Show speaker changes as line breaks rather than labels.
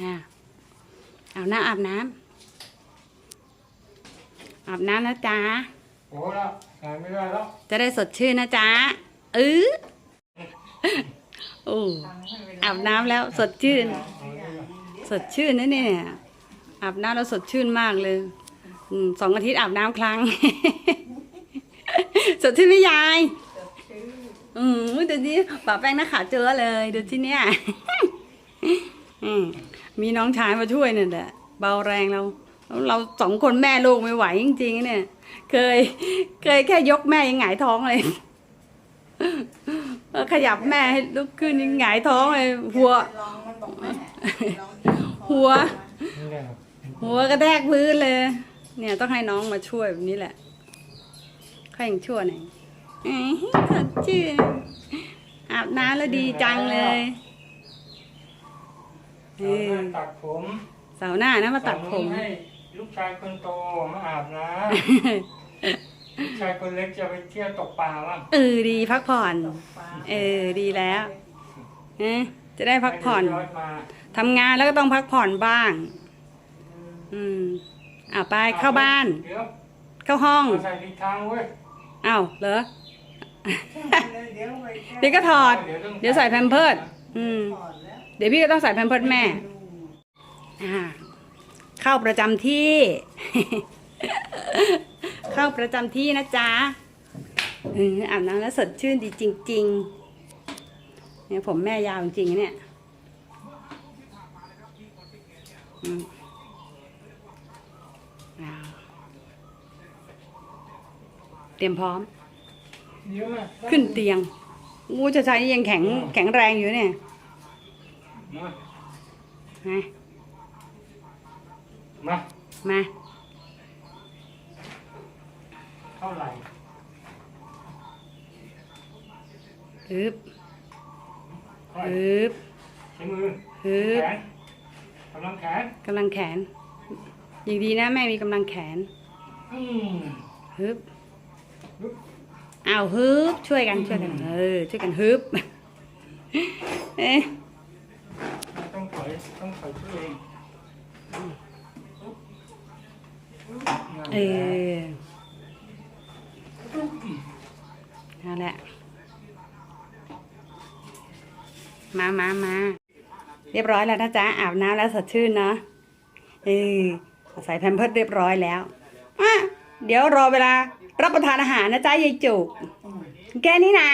อ่าอาบน้ำอาบน้ำอาบน้ำนะจ๊ะ
โอ้แล้วใส่ไม่ได้แล้ว
จะได้สดชื่นนะจ๊ะเออโอ้อาบน้ำแล้วสดชื่น สดชื่นนะเนี่ยอาบน้ำแล้วสดชื่นมากเลยอืมสองอาทิตย์อาบน้ำครั้ง สดชื่นไหมยายอืมดูดิป่าแป้งหน้าขาวเจอเลย ดูที่เนี่ย อืมมีน้องชายมาช่วยเนี่ยแหละเบาแรงเรา เราสองคนแม่ลูกไม่ไหวจริงๆเนี่ย เคย เคยแค่ยกแม่ยังหงายท้องเลยขยับแม่ให้ลุกขึ้นยังหงายท้องเลยหัว
ลองมันบอกแม่ลอง
หัว
นี่แหละ
หัวกระแทกพื้นเลย เนี่ยต้องให้น้องมาช่วยแบบนี้แหละค่อยยังชั่วหน่อยเอ้ยสดชื่นอาบน้ำแล้วดีจังเลย เอ
เอา
อ
หน้าตัดผม
เสาร์หน้านะมาตัดผม
สั่งให้ลูกชายคนโตมาอาบน้ำลูกชายคนเล็กจะไปเที่ยวตกปลาบ้าง
เออดีพักผ่อน
ปลา
เออดีแล้วเอ๊ะจะได้พักผ่อน
ให้เด็ยอดมา
ทำงานแล้วก็ต้องพักผ่อนบ้าง อืมอะไปเข้าบ้าน
เดี๋ยว
เข้าห้อง
เอาใส่ผิดทางเว้ย
อ้าวเหรอ
เดี๋ยวไปแก้
เดี๋ยวก็ถอด เดี๋ยวใส่แพมเพิร์ดอืม
ถอดแล้ว
เดี๋ยวพี่ก็ต้องใส่แพมเพิร์ดแม่อ่าเข้าประจำที่ เข้าประจำที่นะจ๊ะเอออาบน้ำแล้วสดชื่นดีจริง ๆ เนี่ยผมแม่ยาวจริงๆเนี่ยอืมอ่าเตรียมพร้อม
เดี๋ยวมา
ขึ้นเตียงงูจะใช้ยังแข็งแข็งแรงอยู่เนี่ย
มา
มา
มา
มา
เท่าไหร่
ฮึบ
เท่าไหร่
ฮึบ
ใช้มือ
ฮึ
แข
บ
นกำลังแขน
กำลังแขนอย่างดีนะแม่มีกำลังแขน
อืม
ฮึบ
ฮึบ
อ้าวฮึบช่วยกันช่วยกันเออช่วยกันฮึบเอ๊ะ
ต้องถอยต้องถอยตัวเอง
เออนั่นแหละ มามามาเรียบร้อยแล้วนะจ๊ะ อาบน้ำแล้วสดชื่นเนาะเออใส่แพมเพิร์ดเรียบร้อยแล้วอะเดี๋ยวรอเวลารับประทานอาหารนะจ๊ะยายจุกแค่นี้นะ